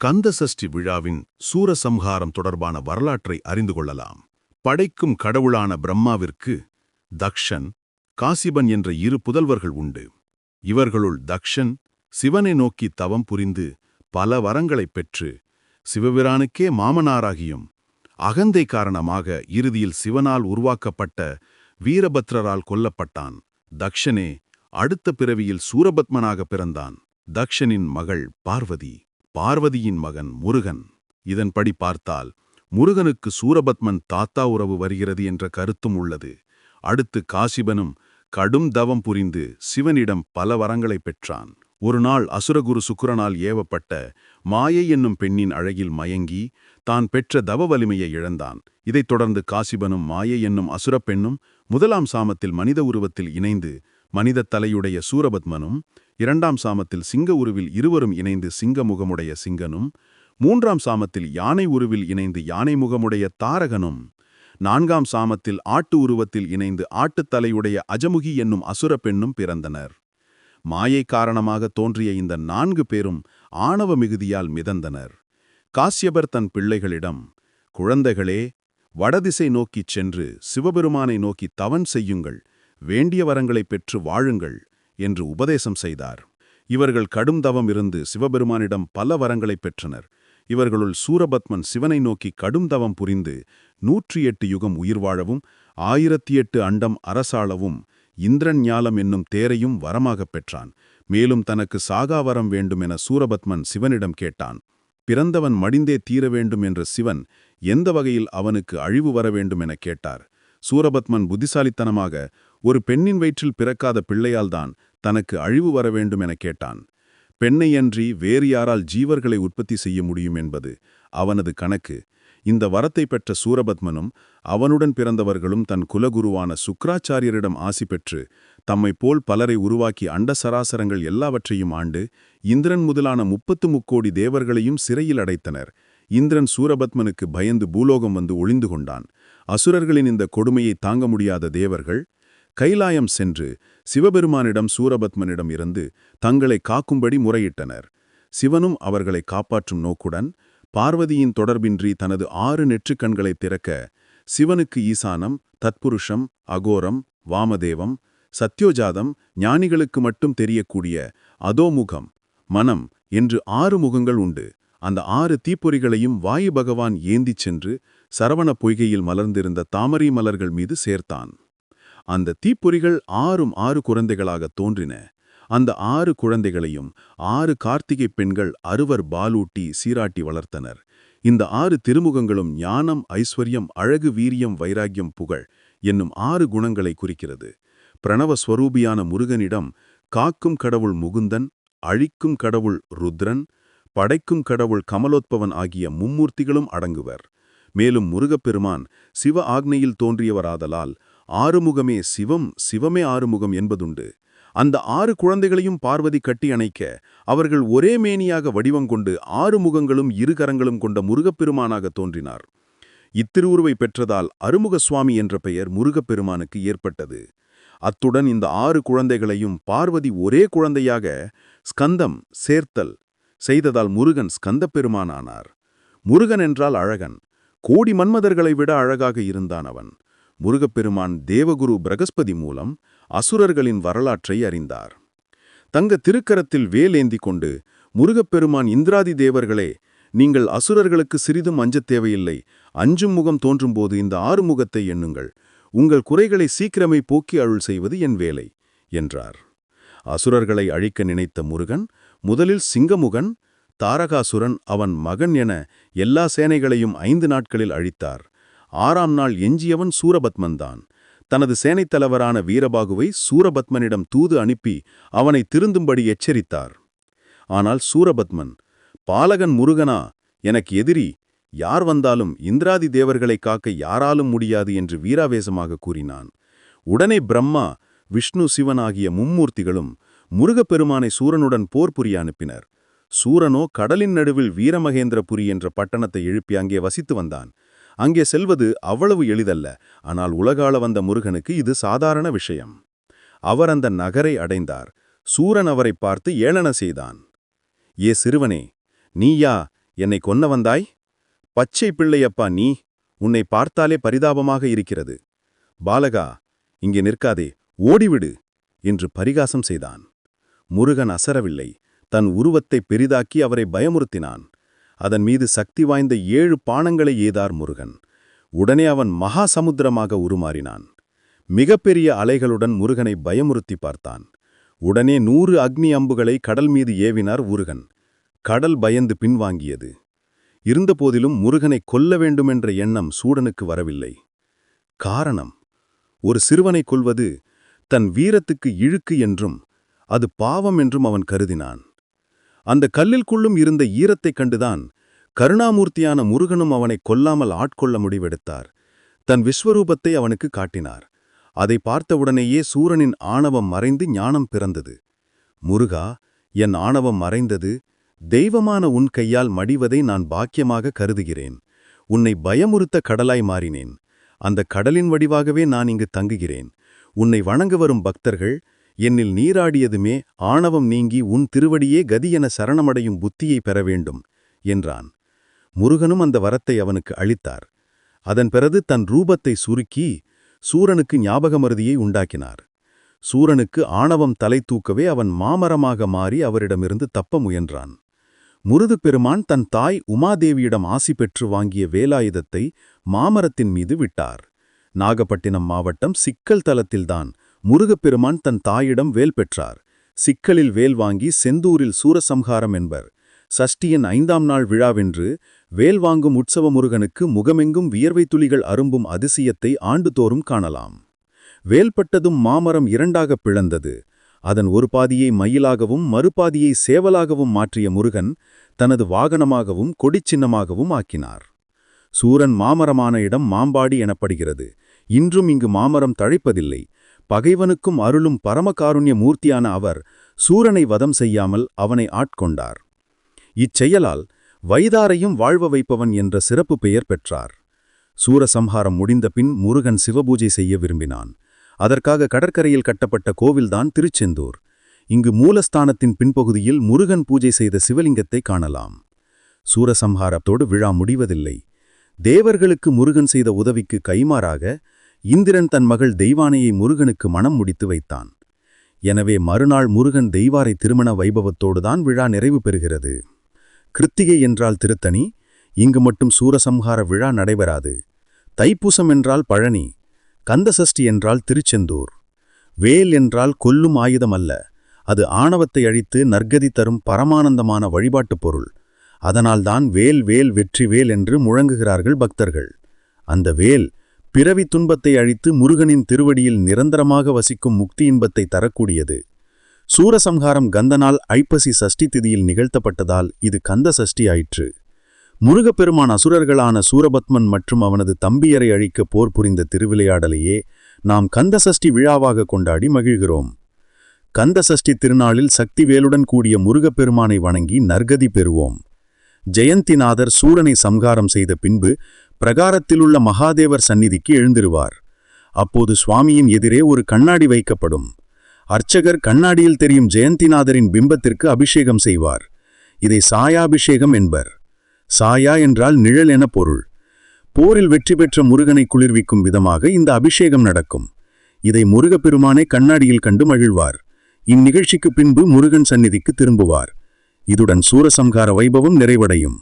கந்தசஷ்டி விழாவின் சூரசம்ஹாரம் தொடர்பான வரலாற்றை அறிந்து கொள்ளலாம். படைக்கும் கடவுளான பிரம்மாவிற்கு தக்ஷன் காசிபன் என்ற இரு புதல்வர்கள் உண்டு. இவர்களுள் தக்ஷன் சிவனை நோக்கி தவம் புரிந்து பல வரங்களைப் பெற்று சிவபிரானுக்கே மாமனாராகியும் அகந்தை காரணமாக இறுதியில் சிவனால் உருவாக்கப்பட்ட வீரபத்ரரால் கொல்லப்பட்டான். தக்ஷனே அடுத்த பிறவியில் சூரபத்மனாக பிறந்தான். தக்ஷனின் மகள் பார்வதி. பார்வதியின் மகன் முருகன். இதன்படி பார்த்தால் முருகனுக்கு சூரபத்மன் தாத்தா உறவு வருகிறது என்ற கருத்தும் உள்ளது. அடுத்து காசிபனும் கடும் தவம் புரிந்து சிவனிடம் பல வரங்களைப் பெற்றான். ஒரு நாள் அசுரகுரு சுக்கிரனால் ஏவப்பட்ட மாயை என்னும் பெண்ணின் அழகில் மயங்கி தான் பெற்ற தவ வலிமையை இழந்தான். இதைத் தொடர்ந்து காசிபனும் மாயை என்னும் அசுரப் பெண்ணும் முதலாம் சாமத்தில் மனித உருவத்தில் இணைந்து மனித தலையுடைய சூரபத்மனும் இரண்டாம் சாமத்தில் சிங்க உருவில் இருவரும் இணைந்து சிங்க முகமுடைய சிங்கனும் மூன்றாம் சாமத்தில் யானை உருவில் இணைந்து யானை முகமுடைய தாரகனும் நான்காம் சாமத்தில் ஆட்டு உருவத்தில் இணைந்து ஆட்டுத் தலையுடைய அஜமுகி என்னும் அசுர பெண்ணும் பிறந்தனர். மாயை காரணமாக தோன்றிய இந்த நான்கு பேரும் ஆணவ மிகுதியால் மிதந்தனர். காசியபர் தன் பிள்ளைகளிடம் குழந்தைகளே வடதிசை நோக்கிச் சென்று சிவபெருமானை நோக்கி தவன் செய்யுங்கள் வேண்டிய வரங்களை பெற்று வாழுங்கள் என்று உபதேசம் செய்தார். இவர்கள் கடும் தவம் இருந்து சிவபெருமானிடம் பல வரங்களைப் பெற்றனர். இவர்களுள் சூரபத்மன் சிவனை நோக்கி கடும் தவம் புரிந்து நூற்றி எட்டு யுகம் உயிர் வாழவும் ஆயிரத்தி எட்டு அண்டம் அரசாளவும் இந்திரன் ஞாலம் என்னும் தேரையும் வரமாகப் பெற்றான். மேலும் தனக்கு சாகா வரம் வேண்டும் என சூரபத்மன் சிவனிடம் கேட்டான். பிறந்தவன் மடிந்தே தீர வேண்டும் என்ற சிவன் எந்த வகையில் அவனுக்கு அழிவு வர வேண்டும் என கேட்டார். சூரபத்மன் புத்திசாலித்தனமாக ஒரு பெண்ணின் வயிற்றில் பிறக்காத பிள்ளையால்தான் தனக்கு அழிவு வர வேண்டும் என கேட்டான். பெண்ணையன்றி வேறு யாரால் ஜீவர்களை உற்பத்தி செய்ய முடியும் என்பது அவனது கணக்கு. இந்த வரத்தை பெற்ற சூரபத்மனும் அவனுடன் பிறந்தவர்களும் தன் குலகுருவான சுக்ராச்சாரியரிடம் ஆசி பெற்று தம்மை போல் பலரை உருவாக்கி அண்ட சராசரங்கள் எல்லாவற்றையும் ஆண்டு இந்திரன் முதலான முப்பத்து முக்கோடி தேவர்களையும் சிறையில் அடைத்தனர். இந்திரன் சூரபத்மனுக்கு பயந்து பூலோகம் வந்து ஒளிந்து கொண்டான். அசுரர்களின் இந்த கொடுமையை தாங்க முடியாத தேவர்கள் கைலாயம் சென்று சிவபெருமானிடம் சூரபத்மனிடம் இருந்து தங்களை காக்கும்படி முறையிட்டனர். சிவனும் அவர்களை காப்பாற்றும் நோக்குடன் பார்வதியின் தொடர்பின்றி தனது ஆறு நெற்றுக்கண்களை திறக்க சிவனுக்கு ஈசானம் தத்புருஷம் அகோரம் வாமதேவம் சத்யோஜாதம் ஞானிகளுக்கு மட்டும் தெரியக்கூடிய அதோமுகம் மனம் என்று ஆறு முகங்கள் உண்டு. அந்த ஆறு தீப்பொறிகளையும் வாயு பகவான் ஏந்திச் சென்று சரவண பொய்கையில் மலர்ந்திருந்த தாமரை மலர்கள் மீது சேர்த்தான். அந்த தீப்பொறிகள் ஆறும் ஆறு குழந்தைகளாக தோன்றின. அந்த ஆறு குழந்தைகளையும் ஆறு கார்த்திகை பெண்கள் அறுவர் பாலூட்டி சீராட்டி வளர்த்தனர். இந்த ஆறு திருமுகங்களும் ஞானம் ஐஸ்வர்யம் அழகு வீரியம் வைராக்கியம் புகழ் என்னும் ஆறு குணங்களை குறிக்கிறது. பிரணவஸ்வரூபியான முருகனிடம் காக்கும் கடவுள் முகுந்தன் அழிக்கும் கடவுள் ருத்ரன் படைக்கும் கடவுள் கமலோத்பவன் ஆகிய மும்மூர்த்திகளும் அடங்குவர். மேலும் முருகப்பெருமான் சிவ ஆக்னையில் தோன்றியவராதலால் ஆறுமுகமே சிவம் சிவமே ஆறுமுகம் என்பதுண்டு. அந்த ஆறு குழந்தைகளையும் பார்வதி கட்டி அணைக்க அவர்கள் ஒரே மேனியாக வடிவம் கொண்டு ஆறு முகங்களும் இரு கரங்களும் கொண்ட முருகப்பெருமானாக தோன்றினார். இத்திருவுருவை பெற்றதால் அருமுக சுவாமி என்ற பெயர் முருகப்பெருமானுக்கு ஏற்பட்டது. அத்துடன் இந்த ஆறு குழந்தைகளையும் பார்வதி ஒரே குழந்தையாக ஸ்கந்தம் சேர்த்தல் செய்ததால் முருகன் ஸ்கந்தப்பெருமானானார். முருகன் என்றால் அழகன். கோடி மன்மதர்களை விட அழகாக இருந்தான் அவன். முருகப்பெருமான் தேவகுரு பிரகஸ்பதி மூலம் அசுரர்களின் வரலாற்றை அறிந்தார். தங்க திருக்கரத்தில் வேலேந்தி கொண்டு முருகப்பெருமான் இந்திராதி தேவர்களே நீங்கள் அசுரர்களுக்கு சிறிதும் அஞ்சத் தேவையில்லை. அஞ்சும் முகம் தோன்றும்போது இந்த ஆறு முகத்தை எண்ணுங்கள். உங்கள் குறைகளை சீக்கிரமே போக்கி அருள் செய்வது என் வேலை என்றார். அசுரர்களை அழிக்க நினைத்த முருகன் முதலில் சிங்கமுகன் தாரகாசுரன் அவன் மகன் என எல்லா சேனைகளையும் ஐந்து நாட்களில் அழித்தார். ஆறாம் நாள் எஞ்சியவன் சூரபத்மன்தான் தனது சேனைத் தலைவரான வீரபாகுவை சூரபத்மனிடம் தூது அனுப்பி அவனை திருந்தும்படி எச்சரித்தார். ஆனால் சூரபத்மன் பாலகன் முருகனா எனக்கு எதிரி யார் வந்தாலும் இந்திராதி தேவர்களை காக்க யாராலும் முடியாது என்று வீராவேசமாக கூறினான். உடனே பிரம்மா விஷ்ணு சிவன் ஆகிய மும்மூர்த்திகளும் முருகப்பெருமானை சூரனுடன் போர் புரிய அனுப்பினர். சூரனோ கடலின் நடுவில் வீரமகேந்திரபுரி என்ற பட்டணத்தை எழுப்பி அங்கே வசித்து வந்தான். அங்கே செல்வது அவ்வளவு எளிதல்ல. ஆனால் உலகால வந்த முருகனுக்கு இது சாதாரண விஷயம். அவர் அந்த நகரை அடைந்தார். சூரன் அவரை பார்த்து ஏளன செய்தான். ஏ சிறுவனே நீயா? என்னை கொன்ன வந்தாய்? பச்சை பிள்ளையப்பா நீ உன்னை பார்த்தாலே பரிதாபமாக இருக்கிறது. பாலகா இங்கே நிற்காதே ஓடிவிடு என்று பரிகாசம் செய்தான். முருகன் அசரவில்லை. தன் உருவத்தை பெரிதாக்கி அவரை பயமுறுத்தினான். அதன் மீது சக்தி வாய்ந்த ஏழு பானங்களை ஏதார் முருகன். உடனே அவன் மகா சமுத்திரமாக உருமாறினான். மிகப்பெரிய அலைகளுடன் முருகனை பயமுறுத்தி பார்த்தான். உடனே நூறு அக்னி அம்புகளை கடல் மீது ஏவினார் முருகன். கடல் பயந்து பின்வாங்கியது. இருந்தபோதிலும் முருகனை கொல்ல வேண்டுமென்ற எண்ணம் சூடனுக்கு வரவில்லை. காரணம் ஒரு சிறுவனை கொல்வது தன் வீரத்துக்கு இழுக்கு என்றும் அது பாவம் என்றும் அவன் கருதினான். அந்த கல்லிற்குள்ளும் இருந்த ஈரத்தைக் கண்டுதான் கருணாமூர்த்தியான முருகனும் அவனை கொல்லாமல் ஆட்கொள்ள முடிவெடுத்தார். தன் விஸ்வரூபத்தை அவனுக்கு காட்டினார். அதை பார்த்தவுடனேயே சூரனின் ஆணவம் மறைந்து ஞானம் பிறந்தது. முருகா என் ஆணவம் மறைந்தது. தெய்வமான உன் கையால் மடிவதை நான் பாக்கியமாக கருதுகிறேன். உன்னை பயமுறுத்த கடலாய் மாறினேன். அந்த கடலின் வடிவாகவே நான் இங்கு தங்குகிறேன். உன்னை வணங்க வரும் பக்தர்கள் என்னில் நீராடியதுமே ஆணவம் நீங்கி உன் திருவடியே கதி என சரணமடையும் புத்தியை பெற வேண்டும் என்றான். முருகனும் அந்த வரத்தை அவனுக்கு அளித்தார். அதன் பிறகு தன் ரூபத்தை சுருக்கி சூரனுக்கு ஞாபகமருதியை உண்டாக்கினார். சூரனுக்கு ஆணவம் தலை தூக்கவே அவன் மாமரமாக மாறி அவரிடமிருந்து தப்ப முயன்றான். முருது பெருமான் தன் தாய் உமாதேவியிடம் ஆசி பெற்று வாங்கிய வேலாயுதத்தை மாமரத்தின் மீது விட்டார். நாகப்பட்டினம் மாவட்டம் சிக்கல் தலத்தில்தான் முருகப்பெருமான் தன் தாயிடம் வேல் பெற்றார். சிக்கலில் வேல் வாங்கி செந்தூரில் சூரசம்ஹாரம் என்பர். சஷ்டியின் ஐந்தாம் நாள் விழாவென்று வேல் வாங்கும் உற்சவ முருகனுக்கு முகமெங்கும் வியர்வை துளிகள் அரும்பும் அதிசயத்தை ஆண்டுதோறும் காணலாம். வேல்பட்டதும் மாமரம் இரண்டாகப் பிளந்தது. அதன் ஒரு பாதியை மயிலாகவும் மறுபாதியை சேவலாகவும் மாற்றிய முருகன் தனது வாகனமாகவும் கொடிச்சின்னமாகவும் ஆக்கினார். சூரன் மாமரமான இடம் மாம்பாடி எனப்படுகிறது. இன்றும் இங்கு மாமரம் தழைப்பதில்லை. பகைவனுக்கும் அருளும் பரமகாருண்ய மூர்த்தியான அவர் சூரனை வதம் செய்யாமல் அவனை ஆட்கொண்டார். இச்செயலால் வைதாரையும் வாழ்வ வைப்பவன் என்ற சிறப்பு பெயர் பெற்றார். சூரசம்ஹாரம் முடிந்த பின் முருகன் சிவபூஜை செய்ய விரும்பினான். அதற்காக கடற்கரையில் கட்டப்பட்ட கோவில்தான் திருச்செந்தூர். இங்கு மூலஸ்தானத்தின் பின்பகுதியில் முருகன் பூஜை செய்த சிவலிங்கத்தை காணலாம். சூரசம்ஹாரத்தோடு விழா முடிவதில்லை. தேவர்களுக்கு முருகன் செய்த உதவிக்கு கைமாறாக இந்திரன் தன் மகள் தெய்வானையை முருகனுக்கு மனம் முடித்து வைத்தான். எனவே மறுநாள் முருகன் தெய்வாரை திருமண வைபவத்தோடுதான் விழா நிறைவு பெறுகிறது. கிருத்திகை என்றால் திருத்தணி இங்கு மட்டும் சூரசம்ஹார விழா நடைபெறாது. தைப்பூசம் என்றால் பழனி கந்தசஷ்டி என்றால் திருச்செந்தூர். வேல் என்றால் கொல்லும் ஆயுதம் அல்ல அது ஆணவத்தை அழித்து நற்கதி தரும் பரமானந்தமான வழிபாட்டுப் பொருள். அதனால்தான் வேல் வேல் வெற்றி வேல் என்று முழங்குகிறார்கள் பக்தர்கள். அந்த வேல் பிறவி துன்பத்தை அழித்து முருகனின் திருவடியில் நிரந்தரமாக வசிக்கும் முக்தி இன்பத்தை தரக்கூடியது. சூரசம்ஹாரம் கந்தனால் ஐப்பசி சஷ்டி திதியில் நிகழ்த்தப்பட்டதால் இது கந்த சஷ்டி ஆயிற்று. முருகப்பெருமான் அசுரர்களான சூரபத்மன் மற்றும் அவனது தம்பியரை அழிக்க போர் புரிந்த திருவிளையாடலையே நாம் கந்த சஷ்டி விழாவாக கொண்டாடி மகிழ்கிறோம். கந்த சஷ்டி திருநாளில் சக்திவேலுடன் கூடிய முருகப்பெருமானை வணங்கி நற்கதி பெறுவோம். ஜெயந்திநாதர் சூரனை சம்ஹாரம் செய்த பின்பு பிரகாரத்திலுள்ள மகாதேவர் சந்நிதிக்கு எழுந்திருவார். அப்போது சுவாமியின் எதிரே ஒரு கண்ணாடி வைக்கப்படும். அர்ச்சகர் கண்ணாடியில் தெரியும் ஜெயந்திநாதரின் பிம்பத்திற்கு அபிஷேகம் செய்வார். இதை சாயாபிஷேகம் என்பர். சாயா என்றால் நிழல் என பொருள். போரில் வெற்றி பெற்ற முருகனை குளிர்விக்கும் விதமாக இந்த அபிஷேகம் நடக்கும். இதை முருகப்பெருமானை கண்ணாடியில் கண்டு மகிழ்வார். இந்நிகழ்ச்சிக்கு பின்பு முருகன் சந்நிதிக்கு திரும்புவார். இதுடன் சூரசம்கார வைபவம் நிறைவடையும்.